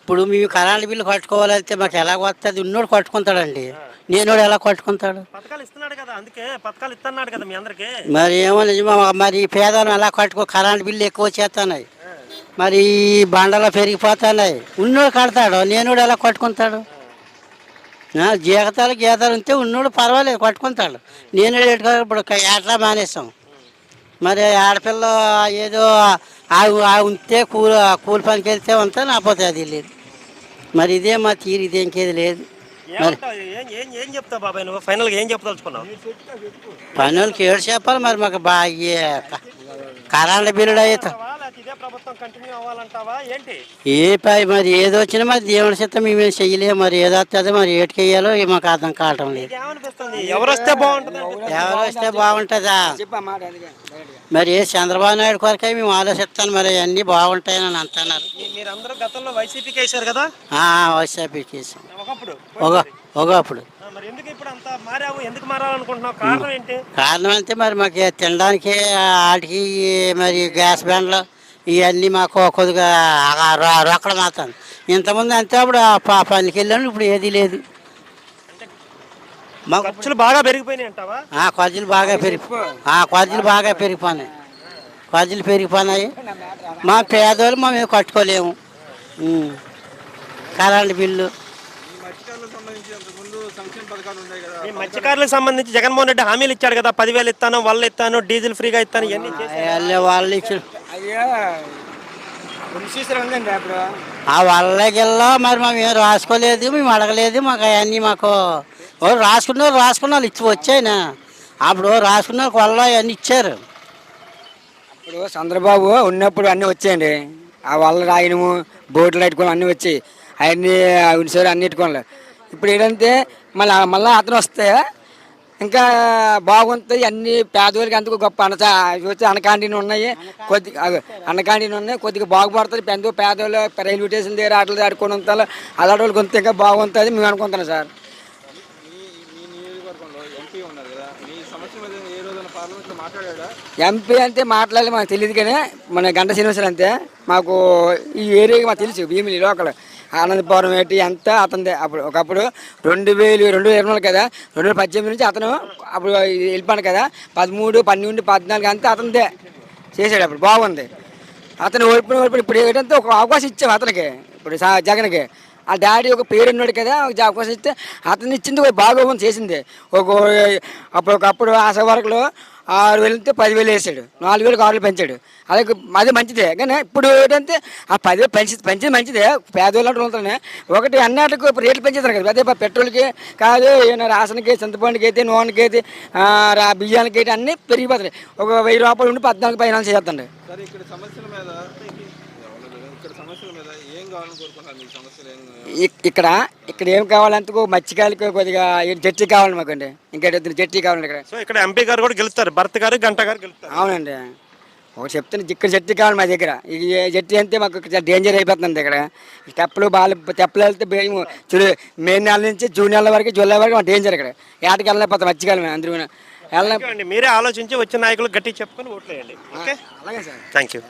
ఇప్పుడు మేము current bill కట్టుకోవాలంటే మాకు ఎలా వస్తుంది ఉన్నోడు కట్టుకుంటాడండి. నేనోడు ఎలా కట్టుకుంటాడు? మరి ఏమో నిజమా మరి పేదలను ఎలా కట్టుకో కరెంట్ బిల్లు ఎక్కువ చేస్తున్నాయి మరి బండలు పెరిగిపోతున్నాయి. ఉన్నోడు కడతాడు నేనోడు ఎలా కట్టుకుంటాడు? ఆ, జీవితాలు గీతాలు ఉంటే ఉన్నోడు పర్వాలేదు కట్టుకుంటాడు. నేను ఇప్పుడు ఏట్లా మానేస్తాం మరి ఆడపిల్ల ఏదో ఆ ఉంటే కూలి కూలి పనికి వెళ్తే ఉంటే నాపోతే అది లేదు. మరి ఇదే మా తీరు ఇదే ఇంకేది లేదు? ఏం బాబాయ్ నువ్వు? ఫైనల్గా ఏం చెప్పదలుచుకున్నావు? పనులకి ఏడు చెప్పాలి మరి మాకు బాగా కరెంట్ బిల్లుడు అయితే ప్రభుత్వం కంటిన్యూ అవ్వాలంటావా? ఏంటి? ఏ పై మరి ఏదో వచ్చినా మరి దేవుడి చేత మేమేం చెయ్యలేము మరి ఏదో వస్తుంది మరి ఏటికెయ్యాలో మాకు అర్థం కావటం లేదు. ఏమనిపిస్తుంది? ఎవరు వస్తే బాగుంటుంది ఎవరు వస్తే బాగుంటుందా? మరి ఏ చంద్రబాబు నాయుడు కొరకే మేము ఆలోచిస్తాను మరి అన్నీ బాగుంటాయని అని అంటున్నారు. మీరందరూ గతంలో వైసీపీకి వేశారు కదా? ఒకప్పుడు. ఒక ఒకప్పుడు. కారణం అంటే మరి మాకు తినడానికి వాటికి మరి గ్యాస్ బండ్లు ఇవన్నీ మాకు కొద్దిగా రొక్కలు మాత్రం. ఇంతకుముందు అంతే అప్పుడు పనికి వెళ్ళాను ఇప్పుడు ఏది లేదు. మాకు ఖర్చులు బాగా పెరిగిపోయినాయి అంటావా? ఆ, ఖర్చులు బాగా పెరిగి ఆ, ఖర్చులు బాగా పెరిగిపోయినాయి. ఖర్చులు పెరిగిపోయినాయి. మా పేదోళ్ళు మా మేము కట్టుకోలేము. Current bill. మత్స్యకారులకు సంబంధించి జగన్మోహన్ రెడ్డి హామీలు ఇచ్చాడు కదా పదివేలు ఇస్తాను వాళ్ళు ఇస్తాను డీజిల్ ఫ్రీగా ఇస్తాను ఇవన్నీ. వాళ్ళే ఇచ్చిన అయ్యా రెండు సీసాలు ఉందండి అప్పుడు ఆ మరి మేము ఏం రాసుకోలేదు మేము అడగలేదు మాకు అవన్నీ మాకు రాసుకున్న వాళ్ళు రాసుకున్న వాళ్ళు ఇచ్చి వచ్చాయినా. అప్పుడు రాసుకున్న వాళ్ళకి వల్ల అవన్నీ ఇచ్చారు. ఇప్పుడు చంద్రబాబు ఉన్నప్పుడు అన్నీ వచ్చాయండి. ఆ వల్ల రాయనము బోట్లు పెట్టుకొని అన్నీ వచ్చాయి. అవన్నీ ఉనిసారు అన్ని పెట్టుకోవాలి. ఇప్పుడు ఏంటంటే మళ్ళీ మళ్ళీ అతను వస్తే ఇంకా బాగుంటాయి అన్ని పేదవాళ్ళకి అందుకు గొప్ప అన్న చూస్తే అనకాండీని ఉన్నాయి. కొద్ది అనకాండీని ఉన్నాయి. కొద్దిగా బాగుపడుతుంది. పెద్ద పేదవాళ్ళు రైల్వే స్టేషన్ దగ్గర ఆటలు ఆడుకొని ఉంటారు. అలాంటి వాళ్ళకి కొంత ఇంకా బాగుంటుంది. మేము అనుకుంటున్నాం సార్. ఎంపీ అంటే మాట్లాడాలి మాకు తెలియదు కానీ మన గంట శ్రీనివాసరావు అంతే. మాకు ఈ ఏరియాకి మాకు తెలుసు. భీమిలి లోకల్. ఆనందపురం ఏంటి ఎంత అతనిదే. అప్పుడు ఒకప్పుడు రెండు వేలు రెండు వేల ఇరవై కదా? రెండు వేల పద్దెనిమిది నుంచి అతను అప్పుడు వెళ్ళిపోయాను కదా? పదమూడు పన్నెండు పద్నాలుగు అంతా అతనిదే. చేశాడు అప్పుడు. బాగుంది. అతను ఓడిపోయిన ఓడిపోయిన ఇప్పుడు ఏంటంటే ఒక అవకాశం ఇచ్చాం అతనికి. ఇప్పుడు జగన్కి. ఆ డాడీ ఒక పేరు ఉన్నాడు కదా ఒక అవకాశం ఇస్తే అతను ఇచ్చింది ఒక చేసింది. ఒక అప్పుడు ఒకప్పుడు ఆశ వరకులో ఆరు వేలు ఉంటే పదివేలు వేసాడు. నాలుగు వేలకు ఆరు వేలు పెంచాడు అలాగే అది మంచిదే. కానీ ఇప్పుడు ఏంటంటే ఆ పదివేలు పెంచి పెంచేది మంచిదే. పేదవాళ్ళు అంటే ఉంటానే ఒకటి అన్నిటికి ఇప్పుడు రేట్లు పెంచుతారు కదా. అదే పెట్రోల్కి కాదు ఏమైనా రాసన్కి చింతపండుకి అయితే నూనెకి అయితే రా బియ్యానికి అయితే అన్నీ పెరిగిపోతాయి ఒక వెయ్యి రూపాయలు ఉండి పద్నాలుగు పైన చేస్తుండే ఇక్కడ ఇక్కడ ఏం మీకు కావాలంటే మత్స్యకాయలకి కొద్దిగా జట్టి కావాలి మాకండి. ఇంకా జట్టి కావాలండి ఇక్కడ. సో ఇక్కడ ఎంపీ గారు కూడా గెలుస్తారు భరత్ గారు గంట గారు గెలుస్తారు. అవునండి. ఒక చెప్తాను ఇక్కడ జట్టి కావాలి మా దగ్గర. ఈ జట్టి అంతే మాకు డేంజర్ అయిపోతుంది ఇక్కడ. తెప్పలు బాగా తెప్పలు వెళ్తే మే నెల నుంచి జూన్ నెల వరకు జూలై వరకు డేంజర్ ఇక్కడ. ఏటకి వెళ్ళలేకపోతాం మత్స్యకాలం అందరూ వెళ్ళ అండి. మీరే ఆలోచించి వచ్చిన నాయకులు గట్టి చెప్పుకొని ఓట్లేయండి ఓకే? అలాగే సార్. Thank you